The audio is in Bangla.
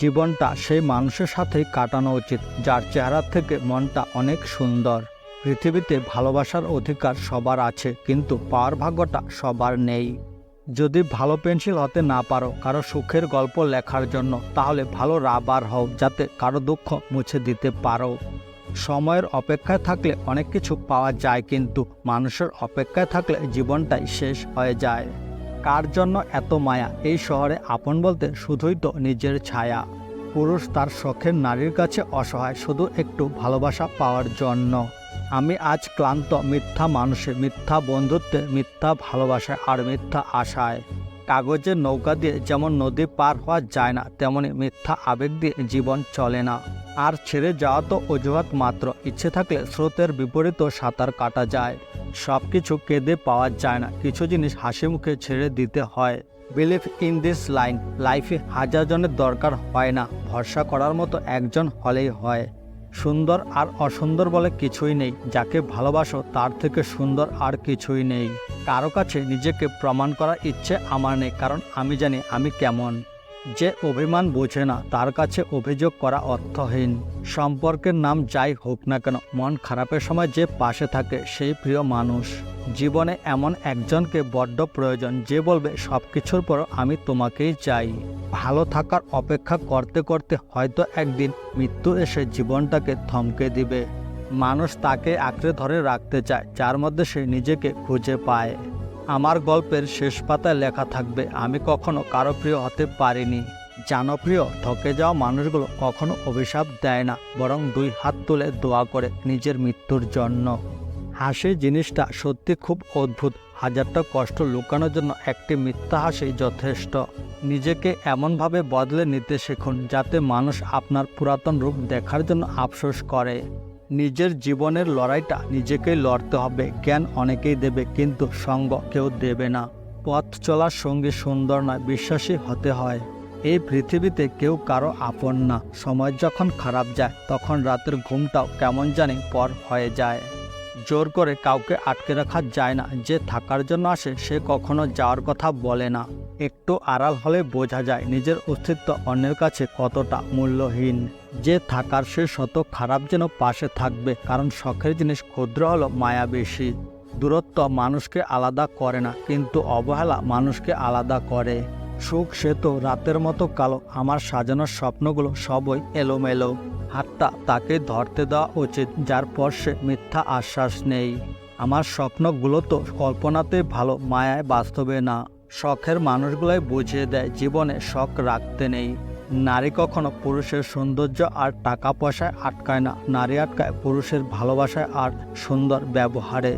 জীবনটা সেই মানুষের সাথেই কাটানো উচিত, যার চেহারা থেকে মনটা অনেক সুন্দর। পৃথিবীতে ভালোবাসার অধিকার সবার আছে, কিন্তু পাওয়ার ভাগ্যটা সবার নেই। যদি ভালো পেন্সিল হতে না পারো, কারও সুখের গল্প লেখার জন্য, তাহলে ভালো রাবার হও, যাতে কারও দুঃখ মুছে দিতে পারো। সময়ের অপেক্ষায় থাকলে অনেক কিছু পাওয়া যায়, কিন্তু মানুষের অপেক্ষায় থাকলে জীবনটাই শেষ হয়ে যায়। কার জন্য এত মায়া? এই শহরে আপন বলতে শুধুই তো নিজের ছায়া। পুরুষ তার শখের নারীর কাছে অসহায়, শুধু একটু ভালোবাসা পাওয়ার জন্য। আমি আজ ক্লান্ত, মিথ্যা মানুষে, মিথ্যা বন্ধুত্বে, মিথ্যা ভালোবাসায় আর মিথ্যা আশায়। কাগজের নৌকা দিয়ে যেমন নদী পার হওয়া যায় না, তেমনি মিথ্যা আবেগ দিয়ে জীবন চলে না। আর ছেড়ে যাওয়া তো অজুহাত মাত্র, ইচ্ছে থাকলে স্রোতের বিপরীতও সাঁতার কাটা যায়। সব কিছু কেঁদে পাওয়া যায় না। কিছু জিনিস হাসি মুখে ছেড়ে দিতে হয়। বিলিভ ইন দিস লাইন লাইফে হাজার জনের দরকার হয় না। ভরসা করার মতো একজন হলেই হয়। সুন্দর আর অসুন্দর বলে কিছুই নেই। যাকে ভালোবাসো, তার থেকে সুন্দর আর কিছুই নেই। কারও কাছে নিজেকে প্রমাণ করার ইচ্ছে আমার নেই, কারণ আমি জানি আমি কেমন। যে অভিমান বোঝে না, তার কাছে অভিযোগ করা অর্থহীন। সম্পর্কের নাম যাই হোক না কেন, মন খারাপের সময় যে পাশে থাকে, সেই প্রিয় মানুষ। জীবনে এমন একজনকে বড্ড প্রয়োজন, যে বলবে সব কিছুর পর আমি তোমাকেই চাই। ভালো থাকার অপেক্ষা করতে করতে হয়তো একদিন মৃত্যু এসে জীবনটাকে থমকে দিবে। মানুষ তাকে আঁকড়ে ধরে রাখতে চায়, যার মধ্যে সে নিজেকে খুঁজে পায়। আমার গল্পের শেষ পাতায় লেখা থাকবে, আমি কখনো কারও প্রিয় হতে পারিনি। জনপ্রিয় ঠকে যাওয়া মানুষগুলো কখনো অভিশাপ দেয় না, বরং দুই হাত তুলে দোয়া করে নিজের মৃত্যুর জন্য। হাসি জিনিসটা সত্যি খুব অদ্ভুত, হাজারটা কষ্ট লুকানোর জন্য একটি মিথ্যা হাসি যথেষ্ট। নিজেকে এমনভাবে বদলে নিতে শিখুন, যাতে মানুষ আপনার পুরাতন রূপ দেখার জন্য আফসোস করে। নিজের জীবনের লড়াইটা নিজেকেই লড়তে হবে। জ্ঞান অনেকেই দেবে, কিন্তু সঙ্গ কেউ দেবে না। পথ চলার সঙ্গে সুন্দর নয়, বিশ্বাসী হতে হয়। এই পৃথিবীতে কেউ কারও আপন না। সময় যখন খারাপ যায়, তখন রাতের ঘুমটাও কেমন জানি পর হয়ে যায়। জোর করে কাউকে আটকে রাখা যায় না, যে থাকার জন্য আসে সে কখনো যাওয়ার কথা বলে না। একটু আড়াল হলে বোঝা যায় নিজের অস্তিত্ব অন্যের কাছে কতটা মূল্যহীন। যে থাকার সে শত খারাপ যেন পাশে থাকবে, কারণ শখের জিনিস ক্ষুদ্র হলো মায়া বেশি। দূরত্ব মানুষকে আলাদা করে না, কিন্তু অবহেলা মানুষকে আলাদা করে। সুখ সে তো রাতের মতো কালো, আমার সাজানোর স্বপ্নগুলো সবই এলোমেলো। হাতটা তাকে ধরতে দেওয়া উচিত, যার পর সে মিথ্যা আশ্বাস নেই। আমার স্বপ্নগুলো তো কল্পনাতে ভালো, মায়ায় বাস্তবে না। শখের মানুষগুলোই বুঝিয়ে দেয়, জীবনে শখ রাখতে নেই। নারী কখনো পুরুষের সৌন্দর্য আর টাকা পয়সায় আটকায় না। নারী আটকায় পুরুষের ভালোবাসায় আর সুন্দর ব্যবহারে।